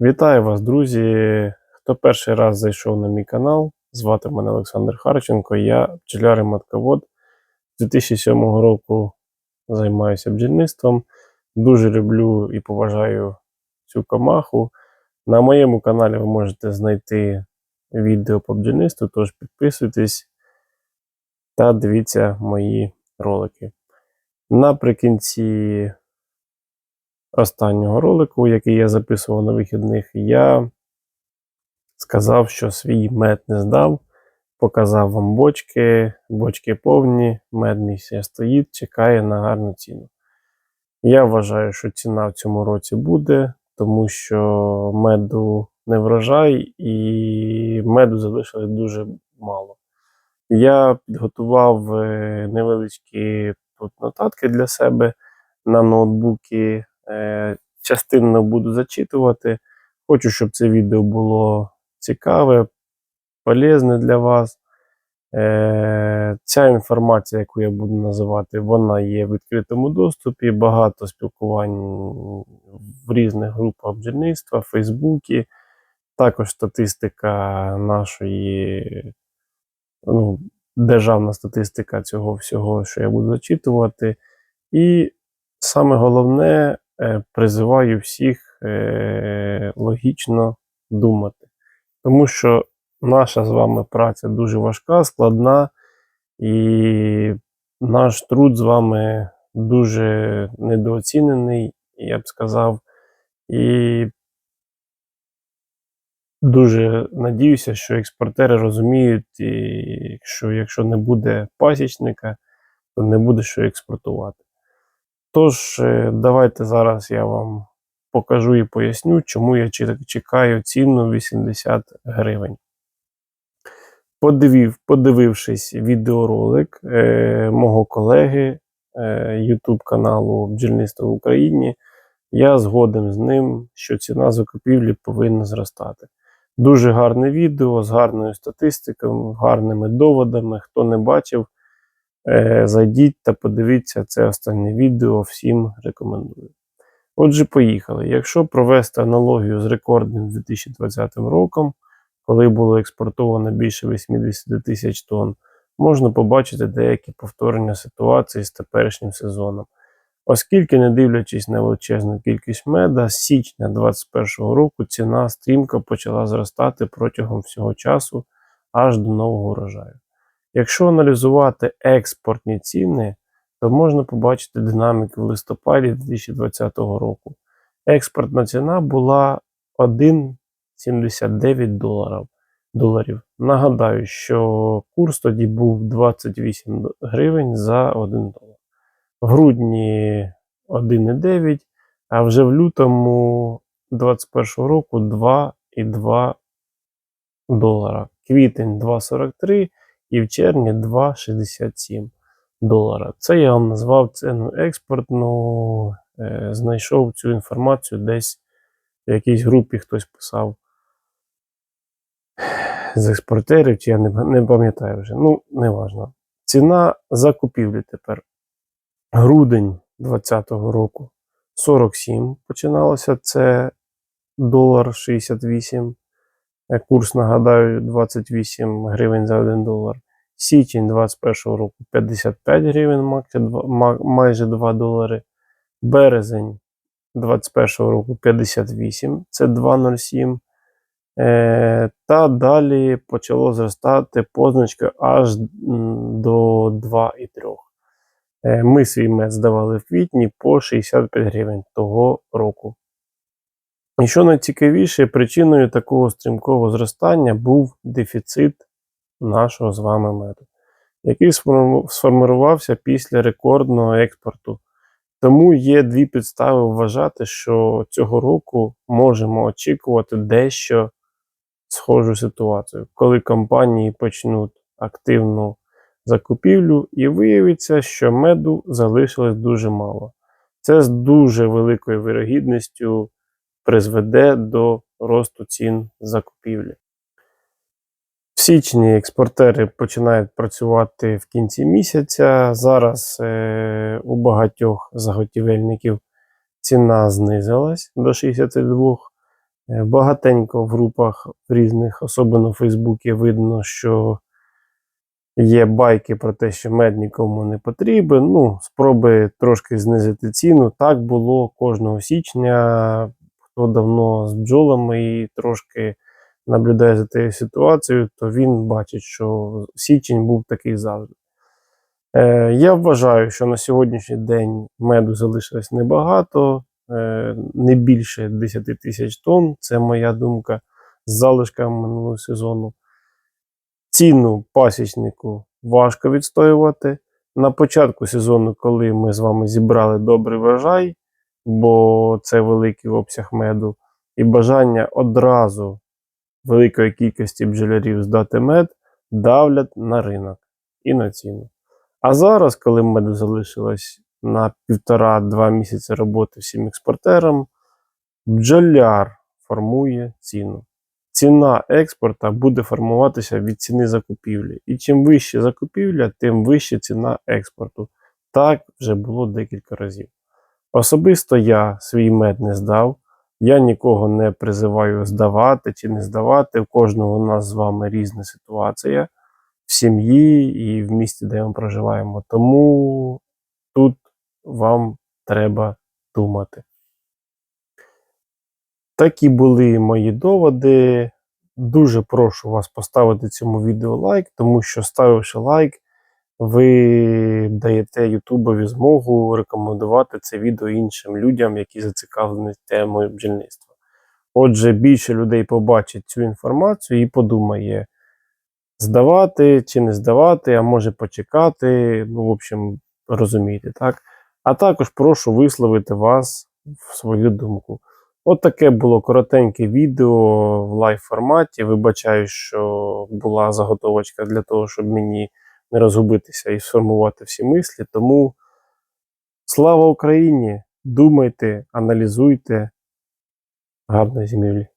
Вітаю вас, друзі! Хто перший раз зайшов на мій канал, звати мене Олександр Харченко, я пчеляр і матковод. З 2007 року займаюся бджільництвом. Дуже люблю і поважаю цю комаху. На моєму каналі ви можете знайти відео по бджільництву, тож підписуйтесь та дивіться мої ролики. Наприкінці останнього ролику, який я записував на вихідних, я сказав, що свій мед не здав. Показав вам бочки, бочки повні, мед ще стоїть, чекає на гарну ціну. Я вважаю, що ціна в цьому році буде, тому що меду не врожай і меду залишилось дуже мало. Я підготував е, невеличкі тут нотатки для себе на ноутбуки. Е, Частинно буду зачитувати. Хочу, щоб це відео було цікаве, полезне для вас. Е, Ця інформація, яку я буду називати, вона є в відкритому доступі. Багато спілкувань в різних групах бджільництва, Фейсбуці, також статистика нашої, ну, державна статистика цього всього, що я буду зачитувати. І саме головне, призиваю всіх е, логічно думати. Тому що наша з вами праця дуже важка, складна, і наш труд з вами дуже недооцінений, я б сказав. І дуже надіюся, що експортери розуміють, що якщо не буде пасічника, то не буде що експортувати. Тож, е, давайте зараз я вам покажу і поясню, чому я чекаю ціну 80 гривень. Подивив, подивившись відеоролик е, мого колеги е, YouTube каналу Бджільництво в Україні, я згоден з ним, що ціна закупівлі повинна зростати. Дуже гарне відео з гарною статистикою, гарними доводами. Хто не бачив, зайдіть та подивіться це останнє відео. Всім рекомендую. Отже, поїхали. Якщо провести аналогію з рекордним 2020 роком, коли було експортовано більше 80 тисяч тонн, можна побачити деякі повторення ситуації з теперішнім сезоном. Оскільки, не дивлячись на величезну кількість меда, з січня 2021 року ціна стрімко почала зростати протягом всього часу аж до нового урожаю. Якщо аналізувати експортні ціни, то можна побачити динаміку в листопаді 2020 року. Експортна ціна була 1,79 доларів. Нагадаю, що курс тоді був 28 гривень за 1 долар. В грудні 1,9, а вже в лютому 2021 року 2,2 долара. Квітень 2,43 і в червні 2,67 долара. Це я вам назвав ціну експортну. Е, знайшов цю інформацію десь в якійсь групі хтось писав з експортерів, чи я не, не пам'ятаю вже. Ну, неважно. Ціна закупівлі тепер. Грудень 2020 року 47 починалося. Це долар 68. Е, Курс, нагадаю, 28 гривень за 1 долар. Січень 21 року 55 гривень, майже 2, майже 2 долари. Березень 21 року 58, це 2,07. Е, та далі почало зростати позначка аж до 2,3. Е, Ми свій мед здавали в квітні по 65 гривень того року. І що найцікавіше, причиною такого стрімкого зростання був дефіцит нашого з вами меду, який сформу- сформувався після рекордного експорту. Тому є дві підстави вважати, що цього року можемо очікувати дещо схожу ситуацію, коли компанії почнуть активну закупівлю, і виявиться, що меду залишилось дуже мало. Це з дуже великою вирогідністю призведе до росту цін закупівлі. Січні експортери починають працювати в кінці місяця. Зараз е, у багатьох заготівельників ціна знизилась до 62 Е, Багатенько в групах різних, особливо в Фейсбуці, видно, що є байки про те, що мед нікому не потрібен. Ну, спроби трошки знизити ціну. Так було кожного січня. Хто давно з бджолами і трошки наблюдає за тією ситуацією, то він бачить, що січень був такий завжди. Е, я вважаю, що на сьогоднішній день меду залишилось небагато, е, не більше 10 тисяч тонн. Це моя думка з залишками минулого сезону. Ціну пасічнику важко відстоювати. На початку сезону, коли ми з вами зібрали добрий врожай, бо це великий обсяг меду, і бажання одразу великої кількості бджолярів здати мед, давлять на ринок і на ціну. А зараз, коли меду залишилось на півтора-два місяці роботи всім експортерам, бджоляр формує ціну. Ціна експорта буде формуватися від ціни закупівлі. І чим вище закупівля, тим вища ціна експорту. Так вже було декілька разів. Особисто я свій мед не здав. Я нікого не призиваю здавати чи не здавати. У кожного у нас з вами різна ситуація в сім'ї і в місті, де ми проживаємо. Тому тут вам треба думати. Такі були мої доводи. Дуже прошу вас поставити цьому відео лайк, тому що ставивши лайк, ви даєте Ютубові змогу рекомендувати це відео іншим людям, які зацікавлені темою бджільництва. Отже, більше людей побачить цю інформацію і подумає, здавати чи не здавати, а може почекати. Ну, в общем, розумієте, так? А також прошу висловити вас в свою думку. От таке було коротеньке відео в лайв форматі. Вибачаю, що була заготовочка для того, щоб мені не розгубитися і сформувати всі мислі. Тому слава Україні! Думайте, аналізуйте. Гарної зимівлі!